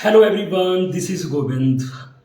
hello everyone this is Gobind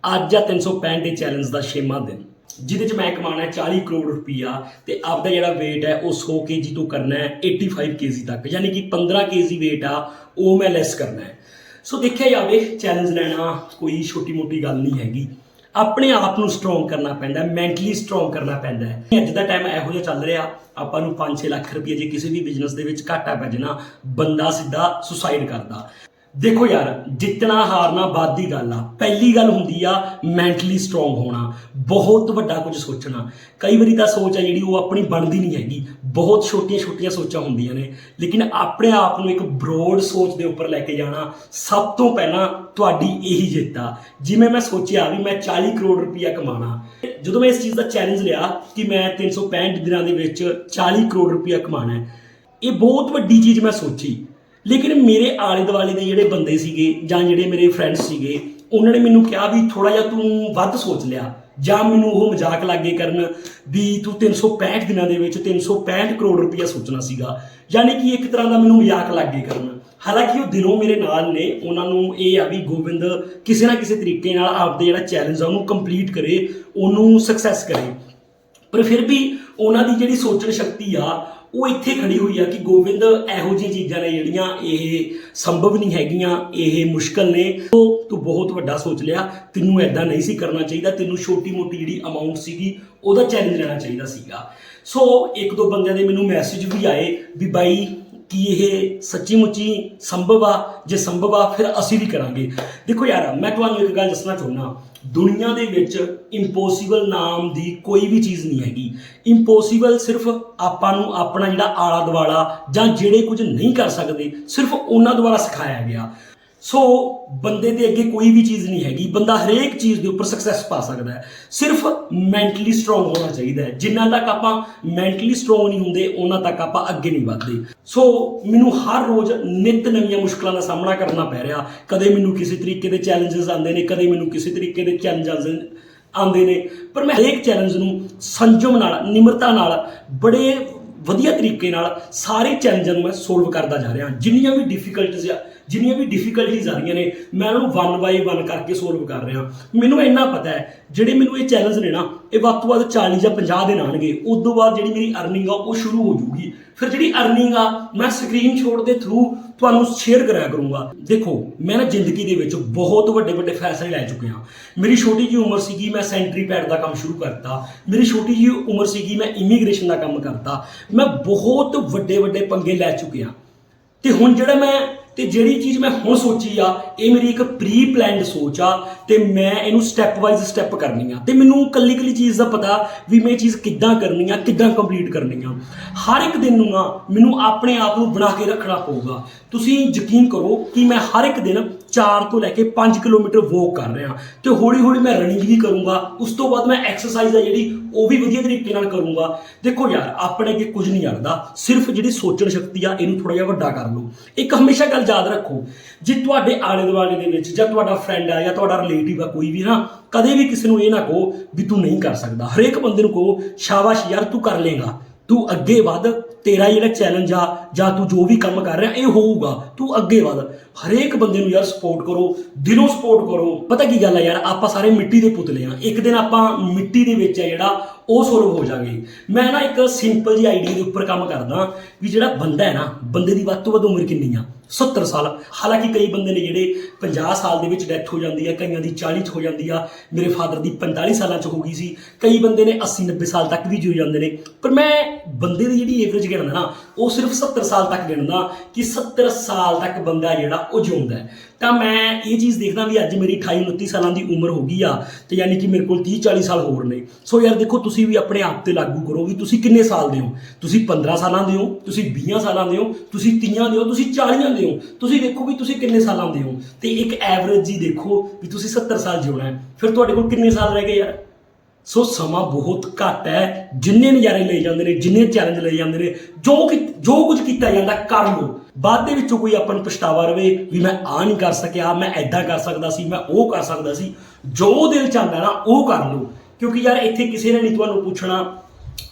ਅੱਜ ਆ 365 day challenge ਦਾ ਛੇਵਾਂ ਦਿਨ ਜਿਹਦੇ ਚ ਮੈਂ ਕਮਾਣਾ ਹੈ 40 ਕਰੋੜ ਰੁਪਈਆ ਤੇ ਆਪਦਾ ਜਿਹੜਾ weight ਹੈ ਉਹ 100 kg ਤੋਂ ਕਰਨਾ ਹੈ 85 kg ਤੱਕ ਯਾਨੀ ਕਿ 15 kg weight ਆ ਉਹ ਮੈਂ ਲੈਸ ਕਰਨਾ ਹੈ ਸੋ ਦੇਖਿਆ ਜਾਵੇ ਚੈਲੰਜ ਲੈਣਾ ਕੋਈ ਛੋਟੀ ਮੋਟੀ ਗੱਲ ਨਹੀਂ ਹੈਗੀ ਆਪਣੇ ਆਪ ਨੂੰ ਸਟਰੋਂਗ ਕਰਨਾ ਪੈਂਦਾ ਹੈ ਮੈਂਟਲੀ ਸਟਰੋਂਗ ਕਰਨਾ ਪੈਂਦਾ ਹੈ ਅੱਜ ਦਾ ਟਾਈਮ ਇਹੋ ਜਿਹਾ ਚੱਲ ਰਿਹਾ ਆਪਾਂ ਨੂੰ 5-6 ਲੱਖ ਰੁਪਏ ਜੇ ਕਿਸੇ ਵੀ ਬਿਜ਼ਨਸ ਦੇ ਵਿੱਚ ਘਾਟਾ ਪੈ ਜਾਣਾ ਬੰਦਾ ਸਿੱਧਾ ਸੁਸਾਈਡ ਕਰਦਾ ਦੇਖੋ ਯਾਰ, ਜਿੱਤਣਾ, ਹਾਰਨਾ ਬਾਦ ਦੀ ਗੱਲ ਆ। ਪਹਿਲੀ ਗੱਲ ਹੁੰਦੀ ਆ ਮੈਂਟਲੀ ਸਟਰੋਂਗ ਹੋਣਾ। ਬਹੁਤ ਵੱਡਾ ਕੁਝ ਸੋਚਣਾ। ਕਈ ਵਾਰੀ ਤਾਂ ਸੋਚ ਆ ਜਿਹੜੀ ਉਹ ਆਪਣੀ ਬਣਦੀ ਨਹੀਂ ਹੈਗੀ। ਬਹੁਤ ਛੋਟੀਆਂ ਛੋਟੀਆਂ ਸੋਚਾਂ ਹੁੰਦੀਆਂ ਨੇ। ਲੇਕਿਨ ਆਪਣੇ ਆਪ ਨੂੰ ਇੱਕ ਬਰੋਡ ਸੋਚ ਦੇ ਉੱਪਰ ਲੈ ਕੇ ਜਾਣਾ ਸਭ ਤੋਂ ਪਹਿਲਾਂ ਤੁਹਾਡੀ ਇਹੀ ਜਿੱਤ ਆ। ਜਿਵੇਂ ਮੈਂ ਸੋਚਿਆ ਵੀ ਮੈਂ 40 ਕਰੋੜ ਰੁਪਇਆ ਕਮਾਣਾ ਜਦੋਂ ਮੈਂ ਇਸ ਚੀਜ਼ ਦਾ ਚੈਲੰਜ ਲਿਆ ਕਿ ਮੈਂ 365 ਦਿਨਾਂ ਦੇ ਵਿੱਚ 40 ਕਰੋੜ ਰੁਪਇਆ ਕਮਾਣਾ ਹੈ, ਇਹ ਬਹੁਤ ਵੱਡੀ ਚੀਜ਼ ਮੈਂ ਸੋਚੀ। ਲੇਕਿਨ ਮੇਰੇ ਆਲੇ ਦੁਆਲੇ ਦੇ ਜਿਹੜੇ ਬੰਦੇ ਸੀਗੇ ਜਾਂ ਜਿਹੜੇ ਮੇਰੇ ਫਰੈਂਡਸ ਸੀਗੇ, ਉਹਨਾਂ ਨੇ ਮੈਨੂੰ ਕਿਹਾ ਵੀ ਥੋੜਾ ਜਿਹਾ ਤੂੰ ਵੱਧ ਸੋਚ ਲਿਆ, ਜਾਂ ਮੈਨੂੰ ਉਹ ਮਜ਼ਾਕ ਲੱਗੇ ਕਰਨ ਵੀ ਤੂੰ 365 ਦਿਨਾਂ ਦੇ ਵਿੱਚ 365 ਕਰੋੜ ਰੁਪਇਆ ਸੋਚਣਾ ਸੀਗਾ। ਯਾਨੀ ਕਿ ਇੱਕ ਤਰ੍ਹਾਂ ਦਾ ਮੈਨੂੰ ਮਜ਼ਾਕ ਲੱਗੇ ਕਰਨ। ਹਾਲਾਂਕਿ ਉਹ ਦਿਲੋਂ ਮੇਰੇ ਨਾਲ ਨੇ, ਉਹਨਾਂ ਨੂੰ ਇਹ ਆ ਵੀ ਗੋਬਿੰਦ ਕਿਸੇ ਨਾ ਕਿਸੇ ਤਰੀਕੇ ਨਾਲ ਆਪਦੇ ਜਿਹੜਾ ਚੈਲੰਜ ਆ ਉਹਨੂੰ ਕੰਪਲੀਟ ਕਰੇ, ਉਹਨੂੰ ਸਕਸੈਸ ਕਰੇ। ਪਰ ਫਿਰ ਵੀ ਉਹਨਾਂ ਦੀ ਜਿਹੜੀ ਸੋਚਣ ਸ਼ਕਤੀ ਆ ਉਹ ਇੱਥੇ ਖੜੀ ਹੋਈ ਆ ਕਿ ਗੋਬਿੰਦ ਇਹੋ ਜਿਹੀਆਂ ਚੀਜ਼ਾਂ ਨੇ ਜਿਹੜੀਆਂ ਇਹ ਸੰਭਵ ਨਹੀਂ ਹੈਗੀਆਂ, ਇਹ ਮੁਸ਼ਕਲ ਨੇ। ਉਹ ਤੂੰ ਬਹੁਤ ਵੱਡਾ ਸੋਚ ਲਿਆ, ਤੈਨੂੰ ਐਦਾਂ ਨਹੀਂ ਸੀ ਕਰਨਾ ਚਾਹੀਦਾ, ਤੈਨੂੰ ਛੋਟੀ ਮੋਟੀ ਜਿਹੜੀ ਅਮਾਉਂਟ ਸੀਗੀ, ਉਹਦਾ ਚੈਲੰਜ ਲੈਣਾ ਚਾਹੀਦਾ ਸੀਗਾ। ਸੋ ਇੱਕ ਦੋ ਬੰਦਿਆਂ ਦੇ ਮੈਨੂੰ ਮੈਸੇਜ ਵੀ ਆਏ ਵੀ ਬਾਈ ਕੀ ਇਹ ਸੱਚੀ ਮੁੱਚੀ ਸੰਭਵ ਆ? ਜੇ ਸੰਭਵ ਆ, ਫਿਰ ਅਸੀਂ ਵੀ ਕਰਾਂਗੇ। ਦੇਖੋ ਯਾਰ, ਮੈਂ ਤੁਹਾਨੂੰ ਇੱਕ ਗੱਲ ਦੱਸਣਾ ਚਾਹੁੰਦਾ ਦੁਨੀਆ ਦੇ ਵਿੱਚ ਇੰਪੋਸੀਬਲ ਨਾਮ ਦੀ ਕੋਈ ਵੀ ਚੀਜ਼ ਨਹੀਂ ਹੈਗੀ। ਇੰਪੋਸੀਬਲ ਸਿਰਫ ਆਪਾਂ ਨੂੰ ਆਪਣਾ ਜਿਹੜਾ ਆਲਾ ਦੁਆਲਾ ਜਾਂ ਜਿਹੜੇ ਕੁਝ ਨਹੀਂ ਕਰ ਸਕਦੇ, ਸਿਰਫ ਉਹਨਾਂ ਦੁਆਰਾ ਸਿਖਾਇਆ ਗਿਆ। ਸੋ ਬੰਦੇ ਦੇ ਅੱਗੇ ਕੋਈ ਵੀ ਚੀਜ਼ ਨਹੀਂ ਹੈਗੀ। ਬੰਦਾ ਹਰੇਕ ਚੀਜ਼ ਦੇ ਉੱਪਰ ਸਕਸੈਸ ਪਾ ਸਕਦਾ ਹੈ। ਸਿਰਫ ਮੈਂਟਲੀ ਸਟਰੋਂਗ ਹੋਣਾ ਚਾਹੀਦਾ ਹੈ। ਜਿੰਨਾ ਤੱਕ ਆਪਾਂ ਮੈਂਟਲੀ ਸਟਰੋਂਗ ਨਹੀਂ ਹੁੰਦੇ ਉਹਨਾਂ ਤੱਕ ਆਪਾਂ ਅੱਗੇ ਨਹੀਂ ਵਧਦੇ। ਸੋ ਮੈਨੂੰ ਹਰ ਰੋਜ਼ ਨਿਤ ਨਵੀਆਂ ਮੁਸ਼ਕਲਾਂ ਦਾ ਸਾਹਮਣਾ ਕਰਨਾ ਪੈ ਰਿਹਾ। ਕਦੇ ਮੈਨੂੰ ਕਿਸੇ ਤਰੀਕੇ ਦੇ ਚੈਲੰਜਸ ਆਉਂਦੇ ਨੇ, ਕਦੇ ਮੈਨੂੰ ਕਿਸੇ ਤਰੀਕੇ ਦੇ ਚੈਲੰਜਸ ਆਉਂਦੇ ਨੇ। ਪਰ ਮੈਂ ਹਰੇਕ ਚੈਲੰਜ ਨੂੰ ਸੰਜਮ ਨਾਲ, ਨਿਮਰਤਾ ਨਾਲ, ਬੜੇ ਵਧੀਆ ਤਰੀਕੇ ਨਾਲ ਸਾਰੇ ਚੈਲੰਜਾਂ ਨੂੰ ਮੈਂ ਸੋਲਵ ਕਰਦਾ ਜਾ ਰਿਹਾ। ਜਿੰਨੀਆਂ ਵੀ ਡਿਫਿਕਲਟੀਜ਼ ਆ ਜਿੰਨੀਆਂ ਵੀ ਡਿਫਿਕਲਟੀਜ਼ ਆ ਰਹੀਆਂ ਨੇ, ਮੈਂ ਉਹਨੂੰ ਵਨ ਬਾਈ ਵਨ ਕਰਕੇ ਸੋਲਵ ਕਰ ਰਿਹਾ। ਮੈਨੂੰ ਇੰਨਾ ਪਤਾ ਹੈ, ਜਿਹੜੇ ਮੈਨੂੰ ਇਹ ਚੈਲੰਜ ਨੇ ਨਾ, ਇਹ ਵੱਧ ਤੋਂ ਵੱਧ 40 ਜਾਂ 50 ਦਿਨ ਆਣਗੇ ਉਸ ਤੋਂ ਬਾਅਦ ਜਿਹੜੀ ਮੇਰੀ ਅਰਨਿੰਗ ਆ, ਉਹ ਸ਼ੁਰੂ ਹੋ ਜੂਗੀ ਫਿਰ ਜਿਹੜੀ ਅਰਨਿੰਗ ਆ, ਮੈਂ ਸਕਰੀਨਸ਼ਾਟ ਦੇ ਥਰੂ ਤੁਹਾਨੂੰ ਸ਼ੇਅਰ ਕਰਿਆ ਕਰੂੰਗਾ। ਦੇਖੋ, ਮੈਂ ਨਾ ਜ਼ਿੰਦਗੀ ਦੇ ਵਿੱਚ ਬਹੁਤ ਵੱਡੇ ਵੱਡੇ ਫੈਸਲੇ ਲੈ ਚੁੱਕਿਆ। ਮੇਰੀ ਛੋਟੀ ਜੀ ਉਮਰ ਸੀਗੀ, ਮੈਂ ਸੈਂਟਰੀ ਪੈਡ ਦਾ ਕੰਮ ਸ਼ੁਰੂ ਕਰਤਾ। ਮੇਰੀ ਛੋਟੀ ਜੀ ਉਮਰ ਸੀਗੀ, ਮੈਂ ਇਮੀਗ੍ਰੇਸ਼ਨ ਦਾ ਕੰਮ ਕਰਤਾ। ਮੈਂ ਬਹੁਤ ਵੱਡੇ ਵੱਡੇ ਪੰਗੇ ਲੈ ਚੁੱਕਿਆ। ਤੇ ਹੁਣ ਜਿਹੜਾ ਮੈਂ ਤੇ ਜਿਹੜੀ ਚੀਜ਼ ਮੈਂ ਹੁਣ ਸੋਚੀ ਆ, ਇਹ ਮੇਰੀ ਇੱਕ ਪ੍ਰੀ ਪਲਾਨਡ ਸੋਚ ਆ, ਤੇ ਮੈਂ ਇਹਨੂੰ ਸਟੈਪ ਵਾਈਜ਼ ਸਟੈਪ ਕਰਨੀ ਆ। ਤੇ ਮੈਨੂੰ ਕੱਲੀ ਕੱਲੀ ਚੀਜ਼ ਦਾ ਪਤਾ ਵੀ ਮੈਂ ਇਹ ਚੀਜ਼ ਕਿੱਦਾਂ ਕਰਨੀ ਆ, ਕਿੱਦਾਂ ਕੰਪਲੀਟ ਕਰਨੀ ਆ। ਹਰ ਇੱਕ ਦਿਨ ਨੂੰ ਨਾ ਮੈਨੂੰ ਆਪਣੇ ਆਪ ਨੂੰ ਬਣਾ ਕੇ ਰੱਖਣਾ ਪਊਗਾ। ਤੁਸੀਂ ਯਕੀਨ ਕਰੋ ਕਿ ਮੈਂ ਹਰ ਇੱਕ ਦਿਨ 4 ਤੋਂ ਲੈ ਕੇ 5 ਕਿਲੋਮੀਟਰ ਵੋਕ ਕਰ ਰਿਹਾ। ਤੇ ਹੌਲੀ ਹੌਲੀ ਮੈਂ ਰਨਿੰਗ ਵੀ ਕਰੂੰਗਾ, ਉਸ ਤੋਂ ਬਾਅਦ ਮੈਂ ਐਕਸਰਸਾਈਜ਼ ਆ ਜਿਹੜੀ, ਉਹ ਵੀ ਵਧੀਆ ਤਰੀਕੇ ਨਾਲ ਕਰੂੰਗਾ। ਦੇਖੋ ਯਾਰ, ਆਪਣੇ ਅੱਗੇ ਕੁਝ ਨਹੀਂ ਅੜਦਾ ਸਿਰਫ ਜਿਹੜੀ ਸੋਚਣ ਸ਼ਕਤੀ ਆ, ਇਹਨੂੰ ਥੋੜਾ ਜਿਹਾ ਵੱਡਾ ਕਰ ਲਓ। ਇੱਕ ਹਮੇਸ਼ਾ ਗੱਲ ਯਾਦ ਰੱਖੋ, ਜੇ ਤੁਹਾਡੇ ਆਲੇ ਦੁਆਲੇ ਦੇ ਵਿੱਚ ਜਾਂ ਤੁਹਾਡਾ ਫਰੈਂਡ ਆ ਜਾਂ ਤੁਹਾਡਾ ਰਿਲੇਟਿਵ ਆ ਕੋਈ ਵੀ ਨਾ, ਕਦੇ ਵੀ ਕਿਸੇ ਨੂੰ ਇਹ ਨਾ ਕਹੋ ਵੀ ਤੂੰ ਨਹੀਂ ਕਰ ਸਕਦਾ। ਹਰੇਕ ਬੰਦੇ ਨੂੰ ਕਹੋ, ਸ਼ਾਬਾਸ਼ ਯਾਰ, ਤੂੰ ਕਰ ਲੇਗਾ ਤੂੰ ਅੱਗੇ ਵਧ ਤੇਰਾ ਜਿਹੜਾ ਚੈਲੰਜ ਆ, ਜਾਂ ਤੂੰ ਜੋ ਵੀ ਕੰਮ ਕਰ ਰਿਹਾ, ਇਹ ਹੋਊਗਾ। ਤੂੰ ਅੱਗੇ ਵਧ। ਹਰੇਕ ਬੰਦੇ ਨੂੰ ਯਾਰ ਸਪੋਰਟ ਕਰੋ, ਦਿਲੋਂ ਸਪੋਰਟ ਕਰੋ। ਪਤਾ ਕੀ ਗੱਲ ਆ ਯਾਰ, ਆਪਾਂ ਸਾਰੇ ਮਿੱਟੀ ਦੇ ਪੁਤਲੇ ਆ। ਇੱਕ ਦਿਨ ਆਪਾਂ ਮਿੱਟੀ ਦੇ ਵਿੱਚ ਆ ਜਿਹੜਾ, ਉਹ ਸੋਲਵ ਹੋ ਜਾਗੇ। ਮੈਂ ਨਾ ਇੱਕ ਸਿੰਪਲ ਜੀ ਆਈਡੀਆ ਦੇ ਉੱਪਰ ਕੰਮ ਕਰਦਾ, ਵੀ ਜਿਹੜਾ ਬੰਦਾ ਹੈ ਨਾ, ਬੰਦੇ ਦੀ ਵੱਧ ਤੋਂ ਵੱਧ ਉਮਰ ਕਿੰਨੀ ਆ? 70 ਸਾਲ। ਹਾਲਾਂਕਿ ਕਈ ਬੰਦੇ ਨੇ ਜਿਹੜੇ 50 ਸਾਲ ਦੇ ਵਿੱਚ ਡੈਥ ਹੋ ਜਾਂਦੀ ਹੈ ਕਈਆਂ ਦੀ 40 ਚ ਹੋ ਜਾਂਦੀ ਆ, ਮੇਰੇ ਫਾਦਰ ਦੀ 45 ਸਾਲਾਂ ਚ ਹੋ ਗਈ ਸੀ। ਕਈ ਬੰਦੇ ਨੇ 80 90 ਸਾਲ ਤੱਕ ਵੀ ਜੀ ਜਾਂਦੇ ਨੇ। ਪਰ ਮੈਂ ਬੰਦੇ ਦੀ ਜਿਹੜੀ ਏਵਰੇਜ ਗਿਣਦਾ ਨਾ, ਉਹ ਸਿਰਫ 70 ਸਾਲ ਤੱਕ ਗਿਣਦਾ ਕਿ 70 ਸਾਲ ਤੱਕ ਬੰਦਾ ਜਿਹੜਾ ਉਹ ਜਿਉਂਦਾ ਤਾਂ ਮੈਂ ਇਹ ਚੀਜ਼ ਦੇਖਦਾ ਵੀ ਅੱਜ ਮੇਰੀ 28 29 ਸਾਲਾਂ ਦੀ ਉਮਰ ਹੋ ਗਈ ਆ ਤੇ ਯਾਨੀ ਕਿ ਮੇਰੇ ਕੋਲ 30 40 ਸਾਲ ਹੋਰ ਨੇ। ਸੋ ਯਾਰ ਦੇਖੋ, ਤੁਸੀਂ ਵੀ ਆਪਣੇ ਆਪ ਤੇ ਲਾਗੂ ਕਰੋ ਵੀ ਤੁਸੀਂ ਕਿੰਨੇ ਸਾਲ ਦੇ ਹੋ। ਤੁਸੀਂ 15 ਸਾਲਾਂ ਦੇ ਹੋ, ਤੁਸੀਂ 20 ਸਾਲਾਂ ਦੇ ਹੋ, ਤੁਸੀਂ 30 ਦੇ ਹੋ, ਤੁਸੀਂ 40 ਦੇ ਹੋ। ਤੁਸੀਂ ਦੇਖੋ ਵੀ ਤੁਸੀਂ ਕਿੰਨੇ ਸਾਲਾਂ ਦੇ ਹੋ ਤੇ ਇੱਕ ਐਵਰੇਜ ਜੀ ਦੇਖੋ ਵੀ ਤੁਸੀਂ 70 ਸਾਲ ਜਿਉਣਾ ਹੈ। ਫਿਰ ਤੁਹਾਡੇ ਕੋਲ ਕਿੰਨੇ ਸਾਲ ਰਹਿ ਗਏ ਯਾਰ? ਸੋ ਸਮਾਂ ਬਹੁਤ ਘੱਟ ਹੈ। ਜਿੰਨੇ ਨਜ਼ਾਰੇ ਲਏ ਜਾਂਦੇ ਨੇ, ਜਿੰਨੇ ਚੈਲੰਜ ਲਏ ਜਾਂਦੇ ਨੇ, ਜੋ ਕਿ ਜੋ ਕੁਝ ਕੀਤਾ ਜਾਂਦਾ, ਕਰ ਲਓ। ਬਾਅਦ ਦੇ ਵਿੱਚੋਂ ਕੋਈ ਆਪਾਂ ਨੂੰ ਪਛਤਾਵਾ ਰਵੇ ਵੀ ਮੈਂ ਆ ਨਹੀਂ ਕਰ ਸਕਿਆ, ਮੈਂ ਐਦਾਂ ਕਰ ਸਕਦਾ ਸੀ, ਮੈਂ ਉਹ ਕਰ ਸਕਦਾ ਸੀ। ਜੋ ਦਿਲ ਚਾਹੁੰਦਾ ਨਾ, ਉਹ ਕਰ ਲਓ। ਕਿਉਂਕਿ ਯਾਰ ਇੱਥੇ ਕਿਸੇ ਨੇ ਨਹੀਂ ਤੁਹਾਨੂੰ ਪੁੱਛਣਾ।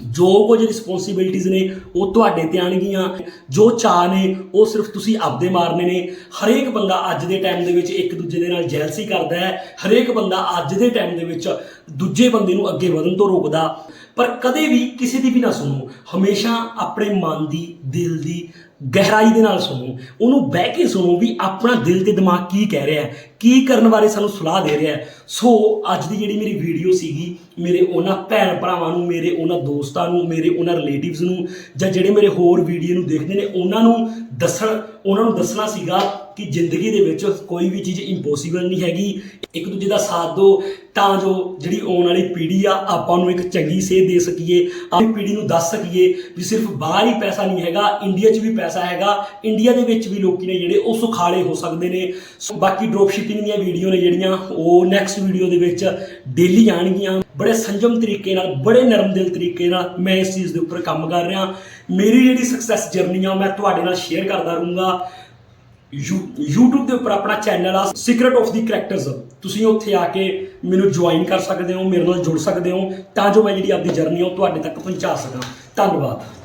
ਜੋ ਕੁਝ ਰਿਸਪੌਂਸਿਬਿਲਟੀਆਂ ਨੇ, ਉਹ ਤੁਹਾਡੇ ਤੇ ਆਣਗੀਆਂ ਜੋ ਚਾਹ ਨੇ, ਉਹ ਸਿਰਫ ਤੁਸੀਂ ਆਪਦੇ ਮਾਰਨੇ ਨੇ। ਹਰੇਕ ਬੰਦਾ ਅੱਜ ਦੇ ਟਾਈਮ ਦੇ ਵਿੱਚ ਇੱਕ ਦੂਜੇ ਦੇ ਨਾਲ ਜੈਲਸੀ ਕਰਦਾ ਹੈ। ਹਰੇਕ ਬੰਦਾ ਅੱਜ ਦੇ ਟਾਈਮ ਦੇ ਵਿੱਚ ਦੂਜੇ ਬੰਦੇ ਨੂੰ ਅੱਗੇ ਵਧਣ ਤੋਂ ਰੋਕਦਾ। ਪਰ ਕਦੇ ਵੀ ਕਿਸੇ ਦੀ ਵੀ ਨਾ ਸੁਣੋ। ਹਮੇਸ਼ਾ ਆਪਣੇ ਮਨ ਦੀ, ਦਿਲ ਦੀ ਗਹਿਰਾਈ ਦੇ ਨਾਲ ਸੁਣੋ, ਉਹਨੂੰ ਬਹਿ ਕੇ ਸੁਣੋ ਵੀ ਆਪਣਾ ਦਿਲ ਤੇ ਦਿਮਾਗ ਕੀ ਕਹਿ ਰਿਹਾ ਹੈ, ਕੀ ਕਰਨ ਬਾਰੇ ਸਾਨੂੰ ਸਲਾਹ ਦੇ ਰਿਹਾ ਹੈ। ਸੋ ਅੱਜ ਦੀ ਜਿਹੜੀ ਮੇਰੀ ਵੀਡੀਓ ਸੀਗੀ, ਮੇਰੇ ਉਹਨਾਂ ਭੈਣ ਭਰਾਵਾਂ ਨੂੰ, ਮੇਰੇ ਉਹਨਾਂ ਦੋਸਤਾਂ ਨੂੰ, ਮੇਰੇ ਉਹਨਾਂ ਰਿਲੇਟਿਵਸ ਨੂੰ, ਜਾਂ ਜਿਹੜੇ ਮੇਰੇ ਹੋਰ ਵੀਡੀਓ ਨੂੰ ਦੇਖਦੇ ਨੇ, ਉਹਨਾਂ ਨੂੰ ਦੱਸਣ, ਉਹਨਾਂ ਨੂੰ ਦੱਸਣਾ ਸੀਗਾ ਕਿ ਜ਼ਿੰਦਗੀ ਦੇ ਵਿੱਚ ਕੋਈ ਵੀ ਚੀਜ਼ ਇੰਪੋਸੀਬਲ ਨਹੀਂ ਹੈਗੀ। ਇੱਕ ਦੂਜੇ ਦਾ ਸਾਥ ਦਿਓ ਤਾਂ ਜੋ ਜਿਹੜੀ ਆਉਣ ਵਾਲੀ ਪੀੜ੍ਹੀ ਆ, ਆਪਾਂ ਨੂੰ ਇੱਕ ਚੰਗੀ ਸੇਧ ਦੇ ਸਕੀਏ, ਆਪਣੀ ਪੀੜ੍ਹੀ ਨੂੰ ਦੱਸ ਸਕੀਏ ਵੀ ਸਿਰਫ ਬਾਹਰ ਹੀ ਪੈਸਾ ਨਹੀਂ ਹੈਗਾ ਇੰਡੀਆ 'ਚ ਵੀ ਪੈਸਾ ਹੈਗਾ ਇੰਡੀਆ ਦੇ ਵਿੱਚ ਵੀ ਲੋਕੀ ਨੇ ਜਿਹੜੇ ਉਹ ਸੁਖਾਲੇ ਹੋ ਸਕਦੇ ਨੇ। ਸੋ ਬਾਕੀ ਡ੍ਰੌਪ ਸ਼ਿਪਿੰਗ ਦੀਆਂ ਵੀਡੀਓ ਨੇ ਜਿਹੜੀਆਂ, ਉਹ ਨੈਕਸਟ ਵੀਡੀਓ ਦੇ ਵਿੱਚ ਡੇਲੀ ਆਣਗੀਆਂ ਬੜੇ ਸੰਜਮ ਤਰੀਕੇ ਨਾਲ, ਬੜੇ ਨਰਮ ਦਿਲ ਤਰੀਕੇ ਨਾਲ ਮੈਂ ਇਸ ਚੀਜ਼ ਦੇ ਉੱਪਰ ਕੰਮ ਕਰ ਰਿਹਾ। ਮੇਰੀ ਜਿਹੜੀ ਸਕਸੈਸ ਜਰਨੀ ਆ ਉਹ ਮੈਂ ਤੁਹਾਡੇ ਨਾਲ ਸ਼ੇਅਰ ਕਰਦਾ ਰਹੂੰਗਾ। YouTube ਦੇ ਉੱਪਰ ਆਪਣਾ ਚੈਨਲ ਆ ਸੀਕ੍ਰੇਟ ਆਫ ਦੀ ਕਰੈਕਟਰਸ ਤੁਸੀਂ ਉੱਥੇ ਆ ਕੇ ਮੈਨੂੰ ਜੁਆਇਨ ਕਰ ਸਕਦੇ ਹੋ, ਮੇਰੇ ਨਾਲ ਜੁੜ ਸਕਦੇ ਹੋ, ਤਾਂ ਜੋ ਮੈਂ ਜਿਹੜੀ ਆਪਦੀ ਜਰਨੀ ਆ ਉਹ ਤੁਹਾਡੇ ਤੱਕ ਪਹੁੰਚਾ ਸਕਾਂ। ਧੰਨਵਾਦ।